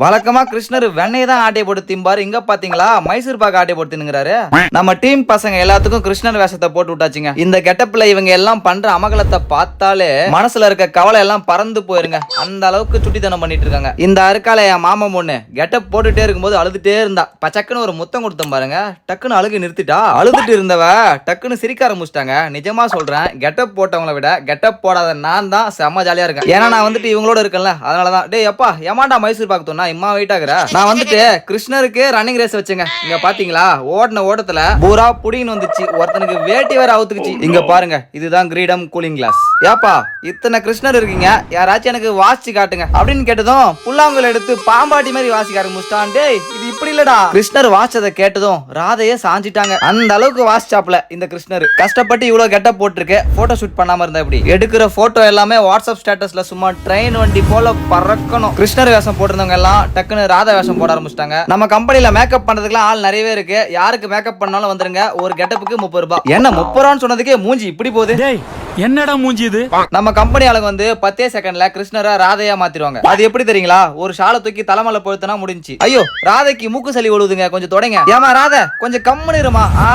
வழக்கமா கிருஷ்ணர் வெண்ணெய் தான் ஆட்டை போட்டு திம்பாரு. இங்க பாத்தீங்களா? மைசூர் பாக்கு ஆட்டை போட்டு தின்னுங்கிறாரு நம்ம டீம் பசங்க எல்லாத்துக்கும் கிருஷ்ணர் வேஷத்தை போட்டு விட்டாச்சுங்க. இந்த கெட்டப்ல இவங்க எல்லாம் பண்ற அமகலத்தை பார்த்தாலே மனசுல இருக்க கவலை எல்லாம் பறந்து போயிருங்க. அந்த அளவுக்கு சுட்டித்தனம் பண்ணிட்டு இருக்காங்க. இந்த அருக்கால என் மாமன் பொண்ணு கெட்டப் போட்டுட்டே இருக்கும்போது அழுதுட்டே இருந்தா. பச்சக்குன்னு ஒரு முத்தம் கொடுத்தோம் பாருங்க. டக்குன்னு அழுகு நிறுத்திட்டா? அழுதுட்டு இருந்தவ டக்குன்னு சிரிக்க ஆரம்பிச்சிட்டாங்க. நிஜமா சொல்றேன் கெட்டப் போட்டவங்கள விட கெட்டப் போடாத நான் தான் செம்ம ஜாலியா இருக்கேன். ஏன்னா நான் வந்துட்டு இவங்களோட இருக்கேன்ல. அதனாலதான். டேய் அப்பா ஏமாண்டா மைசூர் பாக்கு இம்மா வெயிட் ஆகுற? நான் வந்துட்டு கிருஷ்ணருக்கு ரன்னிங் ரேஸ் வச்சுங்க. இங்க பாத்தீங்களா? ஓடின ஓட்டத்துல பூரா புடின்னு வந்துச்சு. ஒருத்தனுக்கு வேட்டி வேற அவுத்துக்குச்சு. இங்க பாருங்க. இதுதான் கிரீடம் கூலிங் கிளாஸ் ஏப்பா இத்தனை கிருஷ்ணர் இருக்கீங்க. யாராச்சும் எனக்கு வாசிச்சு காட்டுங்க. அப்படின்னு கேட்டதும் புல்லாங்குழல் எடுத்து பாம்பாட்டி மாதிரி வாசிக்க ஆரம்பிச்சிட்டான் டேய் இது இப்படி இல்லடா. கிருஷ்ணர் வாசிச்சதை கேட்டதும் ராதையே சாஞ்சிட்டாங்க. அந்த அளவுக்கு வாசிச்சாப்ல இந்த கிருஷ்ணர். கஷ்டப்பட்டு இவ்வளவு கெட்ட போட்டிருக்கு. போட்டோ ஷூட் பண்ணாம இருந்தா இப்படி எடுக்கிற போட்டோ எல்லாமே வாட்ஸ்அப் ஸ்டேட்டஸ்ல சும்மா ட்ரெயின் வண்டி போல பறக்கணும். கிருஷ்ணர் வேஷம் போட்டிருந்தவங்க எல்லாம் டக்குன்னு ராதா வேஷம் போட ஆரம்பிச்சிட்டாங்க. நம்ம கம்பெனில மேக்கப் பண்றதுக்குலாம் ஆள் நிறையவே இருக்கு. யாருக்கு மேக்கப் பண்ணாலும் வந்துருங்க. ஒரு கெட்டப்புக்கு முப்பது ரூபாய். என்ன முப்பது ரூபான்னு சொன்னதுக்கே மூஞ்சி இப்படி போகுது? டேய் என்னடா மூஞ்சி இது? நம்ம கம்பெனி ஆளுங்க வந்து பத்தே செகண்ட்ல கிருஷ்ணரா ராதையா மாத்திருவாங்க. அது எப்படி தெரியுங்களா? ஒரு ஷாலை தூக்கி தலைமலை பொழுத்தனா முடிஞ்சு ஐயோ ராதைக்கு மூக்கு சளி ஒழுதுங்க கொஞ்சம் தொடங்க. ஏமா ராதை? கொஞ்சம் கம்முன்னு இருமா. ஆ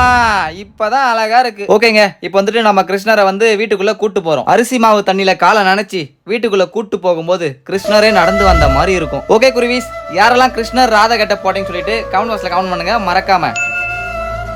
இப்பதான் அழகா இருக்கு. ஓகேங்க. இப்போ வந்துட்டு நம்ம கிருஷ்ணரை வந்து வீட்டுக்குள்ள கூட்டு போறோம். அரிசி மாவு தண்ணியில காலை நினைச்சு வீட்டுக்குள்ள கூட்டு போகும்போது கிருஷ்ணரே நடந்து வந்த மாதிரி இருக்கும். ஓகே குருவிஸ். யாரெல்லாம் கிருஷ்ணர் ராதை கட்ட போட்டேன்னு சொல்லிட்டு கமெண்ட் பாக்ஸ்ல கமெண்ட் பண்ணுங்க. மறக்காம.